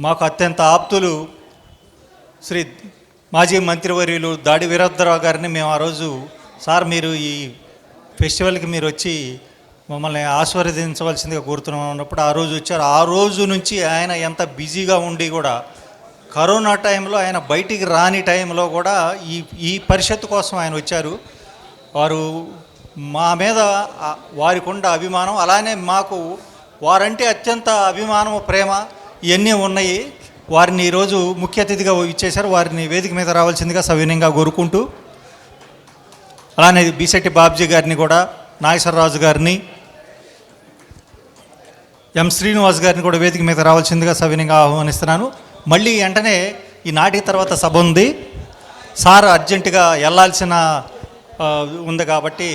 మాకు అత్యంత ఆప్తులు శ్రీ మాజీ మంత్రివర్యులు దాడి వీరద్రరావు గారిని మేము ఆ రోజు సార్ మీరు ఈ ఫెస్టివల్కి మీరు వచ్చి మమ్మల్ని ఆశీర్వదించవలసిందిగా కోరుతున్నాం అన్నప్పుడు ఆ రోజు వచ్చారు. ఆ రోజు నుంచి ఆయన ఎంత బిజీగా ఉండి కూడా కరోనా టైంలో ఆయన బయటికి రాని టైంలో కూడా ఈ ఈ పరిషత్ కోసం ఆయన వచ్చారు. వారు మా మీద వారికి ఉండే అభిమానం అలానే మాకు వారంటే అత్యంత అభిమానం ప్రేమ. ఇవన్నీ ఉన్నాయి. వారిని ఈరోజు ముఖ్య అతిథిగా ఇచ్చేశారు. వారిని వేదిక మీద రావాల్సిందిగా సవినయంగా కోరుకుంటూ అలానే బీసెట్టి బాబ్జీ గారిని కూడా నాగేశ్వరరాజు గారిని ఎం శ్రీనివాస్ గారిని కూడా వేదిక మీద రావాల్సిందిగా సవినయంగా ఆహ్వానిస్తున్నాను. మళ్ళీ వెంటనే ఈ నాటి తర్వాత సభ ఉంది. సార్ అర్జెంటుగా వెళ్ళాల్సిన ఉంది కాబట్టి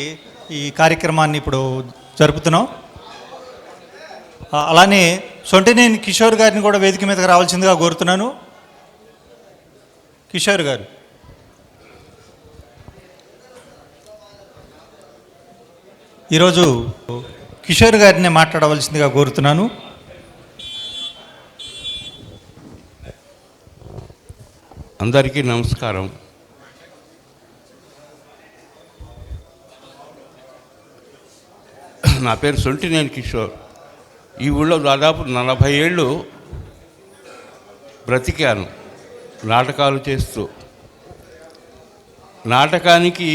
ఈ కార్యక్రమాన్ని ఇప్పుడు జరుపుతున్నాం. అలానే సొంటినేని కిషోర్ గారిని కూడా వేదిక మీదకి రావాల్సిందిగా కోరుతున్నాను. కిషోర్ గారు. ఈరోజు కిషోర్ గారిని మాట్లాడవలసిందిగా కోరుతున్నాను. అందరికీ నమస్కారం. నా పేరు సొంటినేని కిషోర్. ఈ ఊళ్ళో దాదాపు నలభై ఏళ్ళు బ్రతికాను నాటకాలు చేస్తూ. నాటకానికి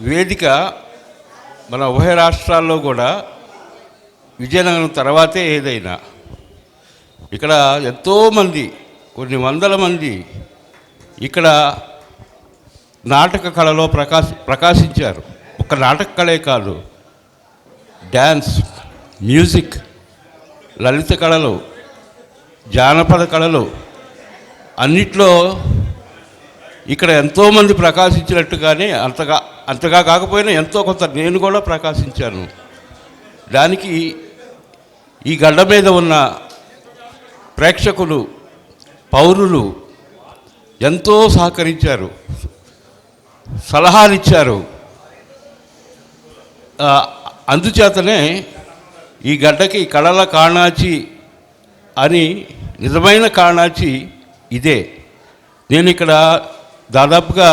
వేదిక మన ఉభయ రాష్ట్రాల్లో కూడా విజయనగరం తర్వాతే ఏదైనా. ఇక్కడ ఎంతోమంది కొన్ని వందల మంది ఇక్కడ నాటక కళలో ప్రకాశ ప్రకాశించారు. ఒక నాటక కళే కాదు డ్యాన్స్ మ్యూజిక్ లలిత కళలు జానపద కళలు అన్నిట్లో ఇక్కడ ఎంతోమంది ప్రకాశించినట్టుగానే అంతగా అంతగా కాకపోయినా ఎంతో కొంత నేను కూడా ప్రకాశించాను. దానికి ఈ గడ్డ మీద ఉన్న ప్రేక్షకులు పౌరులు ఎంతో సహకరించారు సలహాలు ఇచ్చారు. అందుచేతనే ఈ గడ్డకి కళల కాణాచి అని నిజమైన కాణాచి ఇదే. నేను ఇక్కడ దాదాపుగా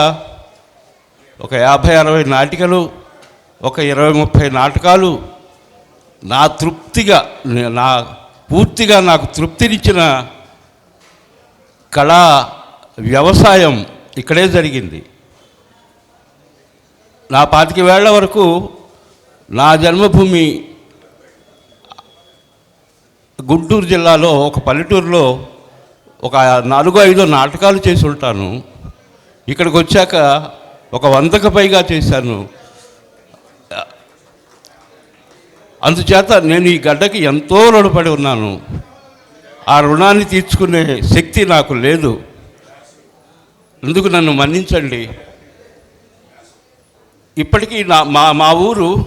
ఒక యాభై అరవై నాటికలు ఒక ఇరవై ముప్పై నాటకాలు నా తృప్తిగా నా పూర్తిగా నాకు తృప్తినిచ్చిన కళా వ్యవసాయం ఇక్కడే జరిగింది. నా పాతిక వేళ్ళ వరకు నా జన్మభూమి గుంటూరు జిల్లాలో ఒక పల్లెటూరులో ఒక నాలుగో ఐదో నాటకాలు చేసి ఉంటాను. ఇక్కడికి వచ్చాక ఒక వందకు పైగా చేశాను. అందుచేత నేను ఈ గడ్డకి ఎంతో రుణపడి ఉన్నాను. ఆ రుణాన్ని తీర్చుకునే శక్తి నాకు లేదు. ఎందుకు నన్ను మన్నించండి. ఇప్పటికీ నా మా మా ఊరు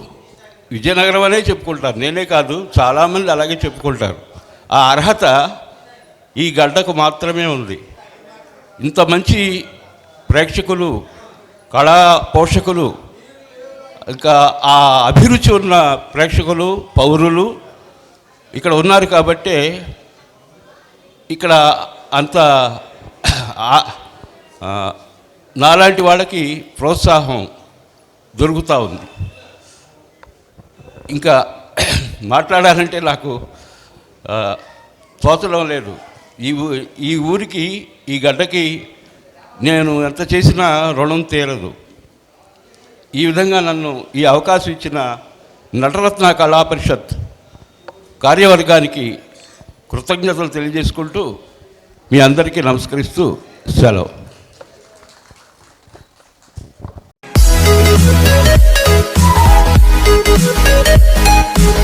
విజయనగరం అనే చెప్పుకుంటారు. నేనే కాదు చాలామంది అలాగే చెప్పుకుంటారు. ఆ అర్హత ఈ గడ్డకు మాత్రమే ఉంది. ఇంత మంచి ప్రేక్షకులు కళా పోషకులు ఇంకా ఆ అభిరుచి ఉన్న ప్రేక్షకులు పౌరులు ఇక్కడ ఉన్నారు కాబట్టే ఇక్కడ అంత ఆ, నాలాంటి వాళ్ళకి ప్రోత్సాహం దొరుకుతూ ఉంది. ఇంకా మాట్లాడాలంటే నాకు తోచడం లేదు. ఈ ఈ ఊరికి ఈ గడ్డకి నేను ఎంత చేసినా రుణం తీరదు. ఈ విధంగా నన్ను ఈ అవకాశం ఇచ్చిన నటరత్న కళా పరిషత్ కార్యవర్గానికి కృతజ్ఞతలు తెలియజేసుకుంటూ మీ అందరికీ నమస్కరిస్తూ సెలవు. you